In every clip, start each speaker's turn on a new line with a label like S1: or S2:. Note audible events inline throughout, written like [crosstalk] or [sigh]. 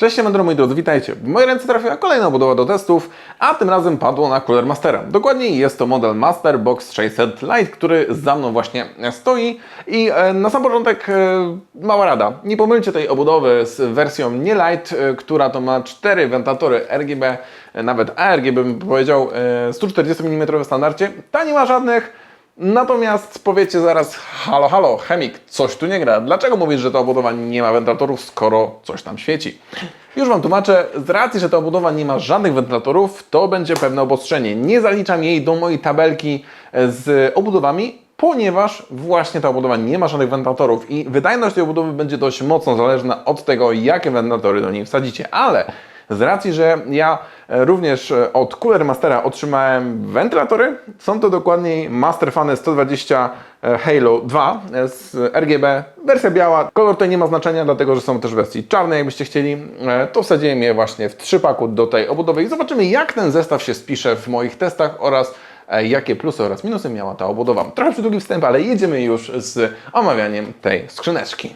S1: Cześć, siemandro moi drodzy, witajcie. W moje ręce trafiła kolejna obudowa do testów, a tym razem padło na Cooler Mastera. Dokładniej jest to model Master Box 600 Lite, który za mną właśnie stoi. I e, na sam początek e, mała rada. Nie pomylcie tej obudowy z wersją nie Lite, e, która to ma cztery wentylatory RGB, nawet ARGB bym powiedział, e, 140 mm w standardzie. Ta nie ma żadnych. Natomiast powiecie zaraz, halo, halo, chemik, coś tu nie gra. Dlaczego mówisz, że ta obudowa nie ma wentylatorów, skoro coś tam świeci? Już Wam tłumaczę, z racji, że ta obudowa nie ma żadnych wentylatorów, to będzie pewne obostrzenie. Nie zaliczam jej do mojej tabelki z obudowami, ponieważ właśnie ta obudowa nie ma żadnych wentylatorów i wydajność tej obudowy będzie dość mocno zależna od tego, jakie wentylatory do niej wsadzicie. Ale z racji, że ja e, również e, od Cooler Mastera otrzymałem wentylatory, są to dokładniej Master Fany 120 e, Halo 2 e, z RGB, wersja biała. Kolor tutaj nie ma znaczenia, dlatego że są też wersji czarnej, jakbyście chcieli. To wsadziłem je właśnie w trzypaku do tej obudowy i zobaczymy, jak ten zestaw się spisze w moich testach oraz jakie plusy oraz minusy miała ta obudowa. Trochę przydługi wstęp, ale jedziemy już z omawianiem tej skrzyneczki.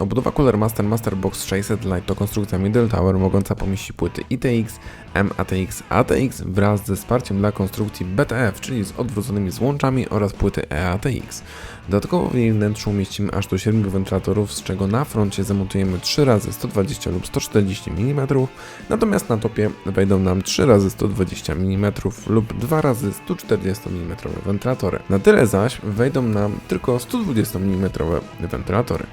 S2: Obudowa Cooler Master Master Box 600 Lite to konstrukcja Middle Tower mogąca pomieścić płyty ITX, MATX, ATX wraz ze wsparciem dla konstrukcji BTF, czyli z odwróconymi złączami oraz płyty EATX. Dodatkowo w jej wnętrzu umieścimy aż do 7 wentylatorów, z czego na froncie zamontujemy 3 razy 120 lub 140 mm, natomiast na topie wejdą nam 3 razy 120 mm lub 2 razy 140 mm wentylatory. Na tyle zaś wejdą nam tylko 120 mm wentylatory.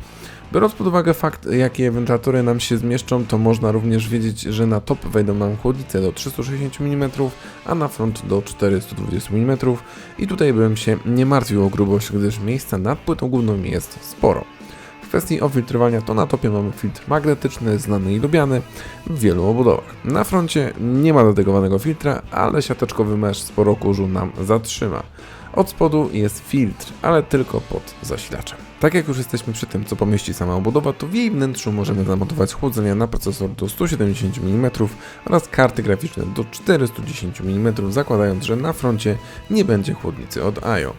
S2: Biorąc pod uwagę fakt, jakie wentylatory nam się zmieszczą, to można również wiedzieć, że na top wejdą nam chłodnice do 360 mm, a na front do 420 mm i tutaj bym się nie martwił o grubość, gdyż miejsca nad płytą główną jest sporo. W kwestii ofiltrowania to na topie mamy filtr magnetyczny, znany i lubiany w wielu obudowach. Na froncie nie ma dedykowanego filtra, ale siateczkowy mesz sporo kurzu nam zatrzyma. Od spodu jest filtr, ale tylko pod zasilaczem. Tak jak już jesteśmy przy tym, co pomieści sama obudowa, to w jej wnętrzu możemy zamontować chłodzenie na procesor do 170 mm oraz karty graficzne do 410 mm, zakładając, że na froncie nie będzie chłodnicy od IO.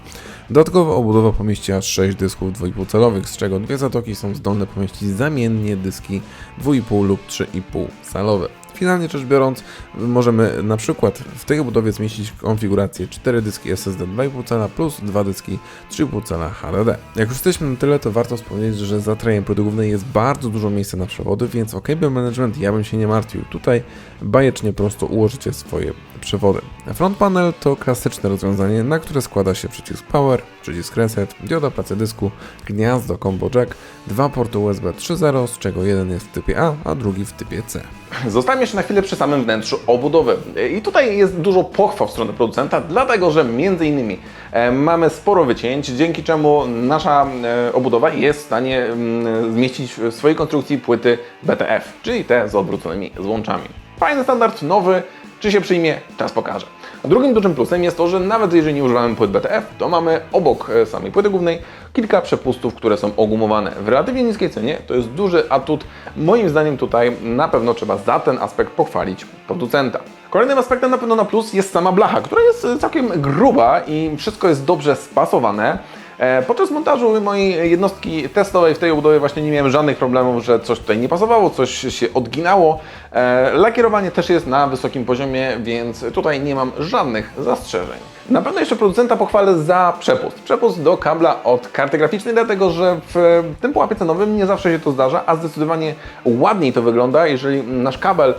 S2: Dodatkowo obudowa pomieści aż 6 dysków 2,5 calowych, z czego dwie zatoki są zdolne pomieścić zamiennie dyski 2,5 lub 3,5 calowe. Finalnie rzecz biorąc, możemy na przykład w tej obudowie zmieścić konfigurację 4 dyski SSD 2,5 cala plus 2 dyski 3,5 cala HDD. Jak już jesteśmy na tyle, to warto wspomnieć, że za trajem płyty głównej jest bardzo dużo miejsca na przewody, więc o cable management ja bym się nie martwił. Tutaj bajecznie prosto ułożycie swoje przewody. Front panel to klasyczne rozwiązanie, na które składa się przycisk power, przycisk reset, dioda pracy dysku, gniazdo combo jack, dwa porty USB 3.0, z czego jeden jest w typie A, a drugi w typie C.
S1: Zostańmy jeszcze na chwilę przy samym wnętrzu obudowy. I tutaj jest dużo pochwał w stronę producenta, dlatego że między innymi e, mamy sporo wycięć, dzięki czemu nasza e, obudowa jest w stanie mm, zmieścić w swojej konstrukcji płyty BTF, czyli te z odwróconymi złączami. Fajny standard, nowy, czy się przyjmie, czas pokaże. A drugim dużym plusem jest to, że nawet jeżeli nie używamy płyt BTF, to mamy obok e, samej płyty głównej kilka przepustów, które są ogumowane w relatywnie niskiej cenie. To jest duży atut. Moim zdaniem tutaj na pewno trzeba za ten aspekt pochwalić producenta. Kolejnym aspektem na pewno na plus jest sama blacha, która jest e, całkiem gruba i wszystko jest dobrze spasowane. E, Podczas montażu mojej jednostki testowej w tej obudowie właśnie nie miałem żadnych problemów, że coś tutaj nie pasowało, coś się odginało. E, Lakierowanie też jest na wysokim poziomie, więc tutaj nie mam żadnych zastrzeżeń. Na pewno jeszcze producenta pochwalę za przepust. Przepust do kabla od karty graficznej, dlatego że w tym pułapie cenowym nie zawsze się to zdarza, a zdecydowanie ładniej to wygląda, jeżeli nasz kabel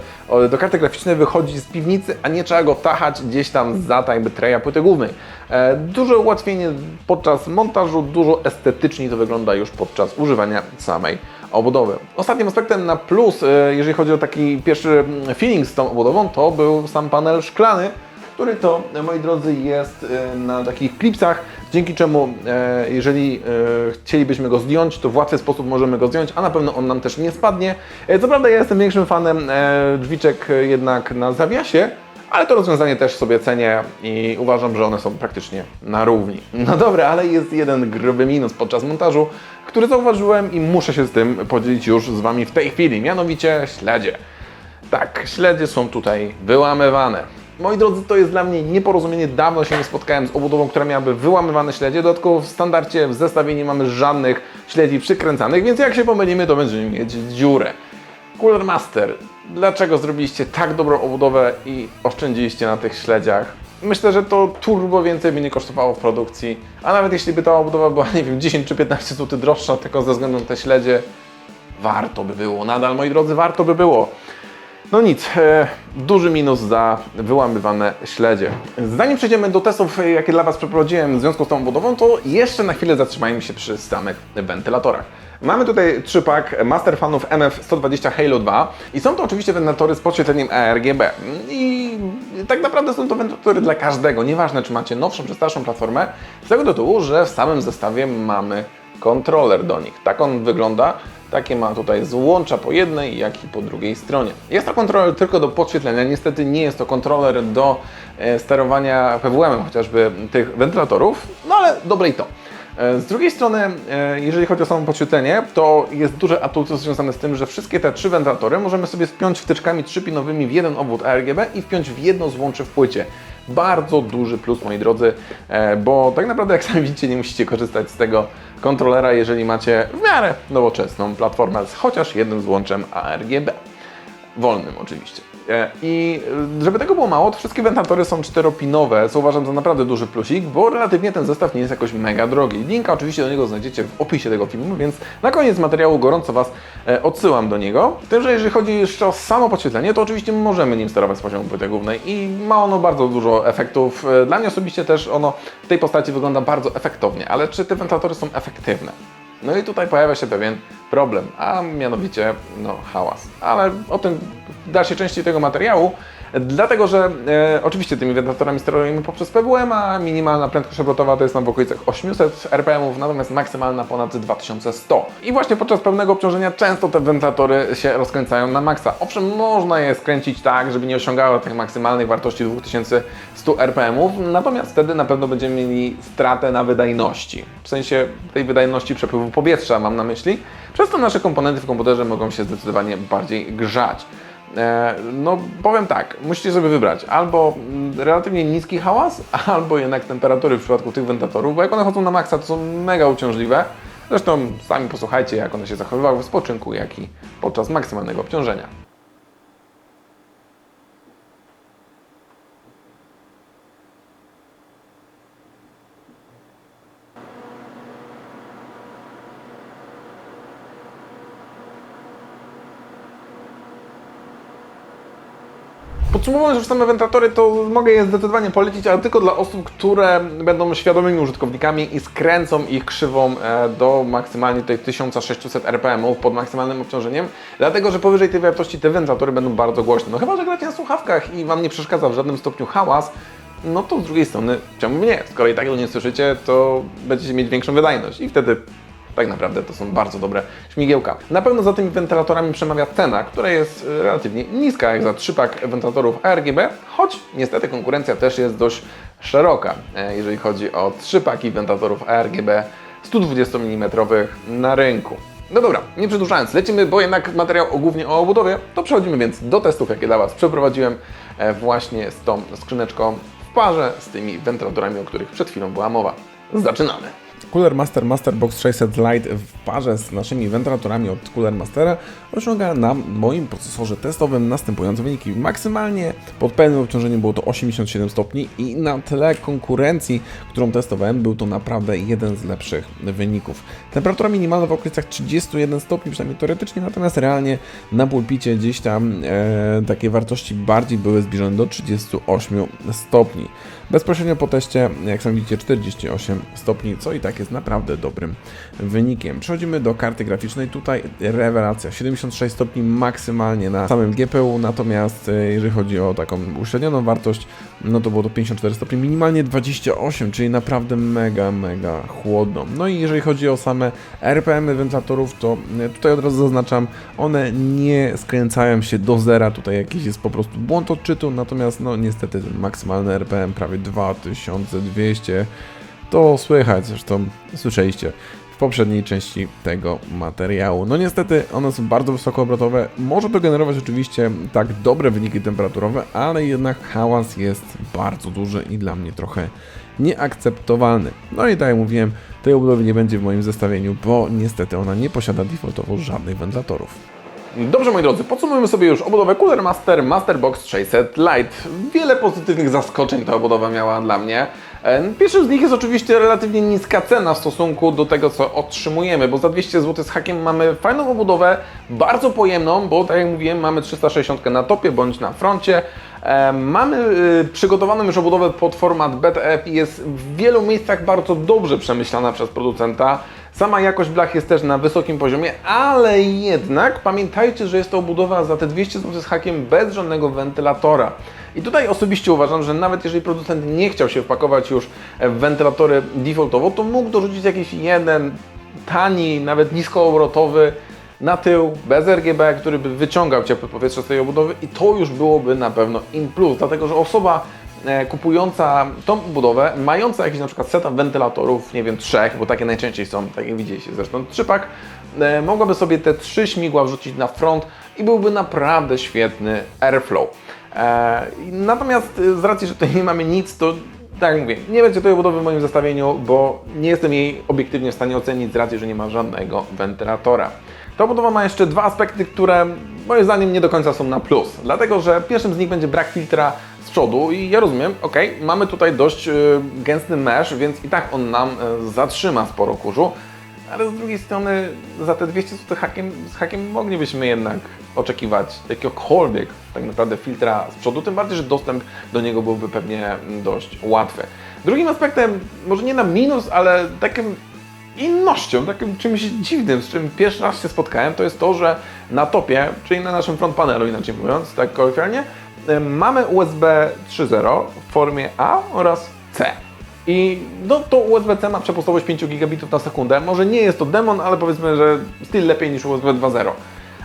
S1: do karty graficznej wychodzi z piwnicy, a nie trzeba go tachać gdzieś tam za jakby treja płyty głównej. E, duże ułatwienie podczas montażu, dużo estetyczniej to wygląda już podczas używania samej obudowy. Ostatnim aspektem na plus, e, jeżeli chodzi o taki pierwszy mm, feeling z tą obudową, to był sam panel szklany, który to, moi drodzy, jest e, na takich klipsach, dzięki czemu, e, jeżeli e, chcielibyśmy go zdjąć, to w łatwy sposób możemy go zdjąć, a na pewno on nam też nie spadnie. E, Co prawda ja jestem większym fanem drzwiczek jednak na zawiasie, ale to rozwiązanie też sobie cenię i uważam, że one są praktycznie na równi. No dobra, ale jest jeden gruby minus podczas montażu, który zauważyłem i muszę się z tym podzielić już z Wami w tej chwili, mianowicie śledzie. Tak, śledzie są tutaj wyłamywane. Moi drodzy, to jest dla mnie nieporozumienie. Dawno się nie spotkałem z obudową, która miałaby wyłamywane śledzie. Dodatkowo w standardzie, w zestawieniu nie mamy żadnych śledzi przykręcanych, więc jak się pomylimy, to będziemy mieć dziurę. Cooler Master, dlaczego zrobiliście tak dobrą obudowę i oszczędziliście na tych śledziach? Myślę, że to turbo więcej by nie kosztowało w produkcji, a nawet jeśli by ta obudowa była, nie wiem, 10 czy 15 zł droższa tylko ze względu na te śledzie, warto by było. Nadal, moi drodzy, warto by było. No nic, e, duży minus za wyłamywane śledzie. Zanim przejdziemy do testów, e, jakie dla Was przeprowadziłem w związku z tą budową, to jeszcze na chwilę zatrzymajmy się przy samych wentylatorach. Mamy tutaj trzypak Master Fanów MF120 Halo 2 i są to oczywiście wentylatory z podświetleniem ARGB. I tak naprawdę są to wentylatory dla każdego, nieważne czy macie nowszą czy starszą platformę, z tego tytułu, że w samym zestawie mamy kontroler do nich. Tak on wygląda. Takie ma tutaj złącza po jednej, jak i po drugiej stronie. Jest to kontroler tylko do podświetlenia, niestety nie jest to kontroler do e, sterowania PWM-em chociażby tych wentylatorów, no ale dobre i to. E, Z drugiej strony, e, jeżeli chodzi o samo podświetlenie, to jest duże atuty związane z tym, że wszystkie te trzy wentylatory możemy sobie spiąć wtyczkami trzypinowymi w jeden obwód ARGB i wpiąć w jedno złącze w płycie. Bardzo duży plus, moi drodzy, bo tak naprawdę, jak sami widzicie, nie musicie korzystać z tego kontrolera, jeżeli macie w miarę nowoczesną platformę z chociaż jednym złączem ARGB. Wolnym oczywiście. E, I e, żeby tego było mało, to wszystkie wentylatory są czteropinowe, co uważam za naprawdę duży plusik, bo relatywnie ten zestaw nie jest jakoś mega drogi. Linka oczywiście do niego znajdziecie w opisie tego filmu, więc na koniec materiału gorąco Was e, odsyłam do niego. Tym, że jeżeli chodzi jeszcze o samo podświetlenie, to oczywiście możemy nim sterować z poziomu płyty głównej i ma ono bardzo dużo efektów. Dla mnie osobiście też ono w tej postaci wygląda bardzo efektownie, ale czy te wentylatory są efektywne? No i tutaj pojawia się pewien problem, a mianowicie no, hałas. Ale o tym w dalszej części tego materiału, dlatego że e, oczywiście tymi wentylatorami sterujemy poprzez PWM, a minimalna prędkość obrotowa to jest na w okolicach 800 RPM, natomiast maksymalna ponad 2100. I właśnie podczas pełnego obciążenia często te wentylatory się rozkręcają na maksa. Owszem, można je skręcić tak, żeby nie osiągały tych maksymalnych wartości 2100 RPM, natomiast wtedy na pewno będziemy mieli stratę na wydajności. W sensie tej wydajności przepływu powietrza mam na myśli. Przez to nasze komponenty w komputerze mogą się zdecydowanie bardziej grzać. E, No, powiem tak, musicie sobie wybrać albo mm, relatywnie niski hałas, [laughs] albo jednak temperatury w przypadku tych wentylatorów, bo jak one chodzą na maksa, to są mega uciążliwe. Zresztą sami posłuchajcie, jak one się zachowywały w spoczynku, jak i podczas maksymalnego obciążenia. Podsumowując już same wentylatory, to mogę je zdecydowanie polecić, ale tylko dla osób, które będą świadomymi użytkownikami i skręcą ich krzywą e, do maksymalnie tej 1600 RPM pod maksymalnym obciążeniem, dlatego że powyżej tej wartości te wentylatory będą bardzo głośne. No chyba, że gracie na słuchawkach i Wam nie przeszkadza w żadnym stopniu hałas, no to z drugiej strony czemu nie? Skoro i tak go nie słyszycie, to będziecie mieć większą wydajność i wtedy tak naprawdę to są bardzo dobre śmigiełka. Na pewno za tymi wentylatorami przemawia cena, która jest e, relatywnie niska, jak za trzypak wentylatorów ARGB, choć niestety konkurencja też jest dość szeroka, e, jeżeli chodzi o trzypaki wentylatorów ARGB 120 mm na rynku. No dobra, nie przedłużając, lecimy, bo jednak materiał głównie o obudowie, to przechodzimy więc do testów, jakie dla Was przeprowadziłem e, właśnie z tą skrzyneczką w parze z tymi wentylatorami, o których przed chwilą była mowa. Zaczynamy!
S2: Cooler Master Master Box 600 Lite w parze z naszymi wentylatorami od Cooler Mastera osiąga na moim procesorze testowym następujące wyniki. Maksymalnie pod pełnym obciążeniem było to 87 stopni i na tle konkurencji, którą testowałem, był to naprawdę jeden z lepszych wyników. Temperatura minimalna w okolicach 31 stopni, przynajmniej teoretycznie, natomiast realnie na pulpicie gdzieś tam e, takie wartości bardziej były zbliżone do 38 stopni. Bezpośrednio po teście, jak sami widzicie, 48 stopni, co i tak jest naprawdę dobrym wynikiem. Przechodzimy do karty graficznej. Tutaj rewelacja, 76 stopni maksymalnie na samym GPU, natomiast e, jeżeli chodzi o taką uśrednioną wartość, no to było to 54 stopni, minimalnie 28, czyli naprawdę mega, mega chłodno. No i jeżeli chodzi o same RPM wentylatorów, to e, tutaj od razu zaznaczam, one nie skręcają się do zera, tutaj jakiś jest po prostu błąd odczytu, natomiast no niestety ten maksymalny RPM prawie 2200 to słychać, zresztą słyszeliście. w poprzedniej części tego materiału. No niestety one są bardzo wysokoobrotowe. Może to generować oczywiście tak dobre wyniki temperaturowe, ale jednak hałas jest bardzo duży i dla mnie trochę nieakceptowalny. No i tak jak mówiłem, tej obudowy nie będzie w moim zestawieniu, bo niestety ona nie posiada defaultowo żadnych wentylatorów.
S1: Dobrze moi drodzy, podsumujmy sobie już obudowę Cooler Master Masterbox 600 Lite. Wiele pozytywnych zaskoczeń ta obudowa miała dla mnie. Pierwszym z nich jest oczywiście relatywnie niska cena w stosunku do tego, co otrzymujemy, bo za 200 zł z hakiem mamy fajną obudowę, bardzo pojemną, bo tak jak mówiłem, mamy 360 na topie bądź na froncie. E, Mamy y, przygotowaną już obudowę pod format BTF i jest w wielu miejscach bardzo dobrze przemyślana przez producenta. Sama jakość blach jest też na wysokim poziomie, ale jednak pamiętajcie, że jest to obudowa za te 200 zł z hakiem bez żadnego wentylatora. I tutaj osobiście uważam, że nawet jeżeli producent nie chciał się wpakować już w wentylatory defaultowo, to mógł dorzucić jakiś jeden tani, nawet niskoobrotowy na tył, bez RGB, który by wyciągał ciepłe powietrze z tej obudowy i to już byłoby na pewno in plus, dlatego że osoba kupująca tą budowę, mająca jakiś na przykład setup wentylatorów, nie wiem, trzech, bo takie najczęściej są, tak jak widzieliście zresztą, trzypak, e, mogłaby sobie te trzy śmigła wrzucić na front i byłby naprawdę świetny airflow. E, natomiast e, z racji, że tutaj nie mamy nic, to tak jak mówię, nie będzie tej obudowy w moim zestawieniu, bo nie jestem jej obiektywnie w stanie ocenić z racji, że nie ma żadnego wentylatora. Ta obudowa ma jeszcze dwa aspekty, które moim zdaniem nie do końca są na plus. Dlatego, że pierwszym z nich będzie brak filtra z przodu i ja rozumiem, ok, mamy tutaj dość y, gęsty mesh, więc i tak on nam y, zatrzyma sporo kurzu, ale z drugiej strony za te 200 zł hakiem, z hakiem moglibyśmy jednak oczekiwać jakiegokolwiek tak naprawdę filtra z przodu, tym bardziej, że dostęp do niego byłby pewnie dość łatwy. Drugim aspektem, może nie na minus, ale takim innością, takim czymś dziwnym, z czym pierwszy raz się spotkałem, to jest to, że na topie, czyli na naszym front panelu inaczej mówiąc, tak kolokwialnie, em, mamy USB 3.0 w formie A oraz C. I no, to USB-C ma przepustowość 5 gigabitów na sekundę. Może nie jest to demon, ale powiedzmy, że styl lepiej niż USB 2.0.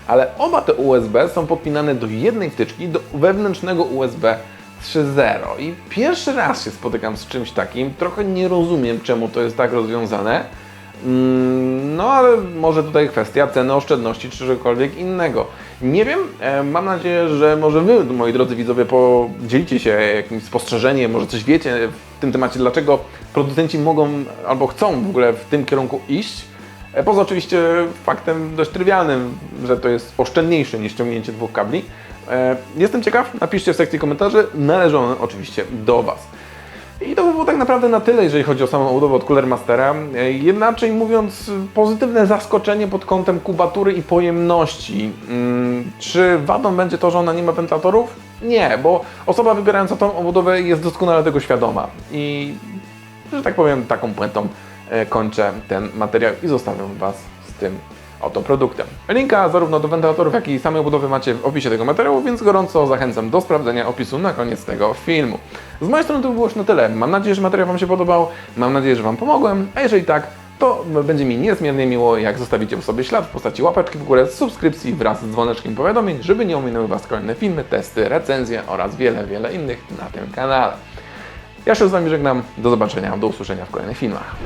S1: Ale oba te USB są podpinane do jednej wtyczki, do wewnętrznego USB 3.0. I pierwszy raz się spotykam z czymś takim. Trochę nie rozumiem, czemu to jest tak rozwiązane. Mm, No ale może tutaj kwestia ceny, oszczędności czy czegokolwiek innego. Nie wiem, e, mam nadzieję, że może Wy, moi drodzy widzowie, podzielicie się jakimś spostrzeżeniem, może coś wiecie w tym temacie, dlaczego producenci mogą albo chcą w ogóle w tym kierunku iść. E, Poza oczywiście faktem dość trywialnym, że to jest oszczędniejsze niż ciągnięcie dwóch kabli. E, Jestem ciekaw, napiszcie w sekcji komentarzy, należą oczywiście do Was. I to by było tak naprawdę na tyle, jeżeli chodzi o samą obudowę od Cooler Mastera. Inaczej mówiąc, pozytywne zaskoczenie pod kątem kubatury i pojemności. Mm, Czy wadą będzie to, że ona nie ma wentylatorów? Nie, bo osoba wybierająca tą obudowę jest doskonale tego świadoma. I, że tak powiem, taką puentą e, kończę ten materiał i zostawiam Was z tym oto produktem. Linka zarówno do wentylatorów, jak i samej obudowy macie w opisie tego materiału, więc gorąco zachęcam do sprawdzenia opisu na koniec tego filmu. Z mojej strony to by było już na tyle. Mam nadzieję, że materiał Wam się podobał, mam nadzieję, że Wam pomogłem, a jeżeli tak, to będzie mi niezmiernie miło, jak zostawicie po sobie ślad w postaci łapeczki w górę, subskrypcji wraz z dzwoneczkiem powiadomień, żeby nie ominęły Was kolejne filmy, testy, recenzje oraz wiele, wiele innych na tym kanale. Ja się z Wami żegnam, do zobaczenia, do usłyszenia w kolejnych filmach.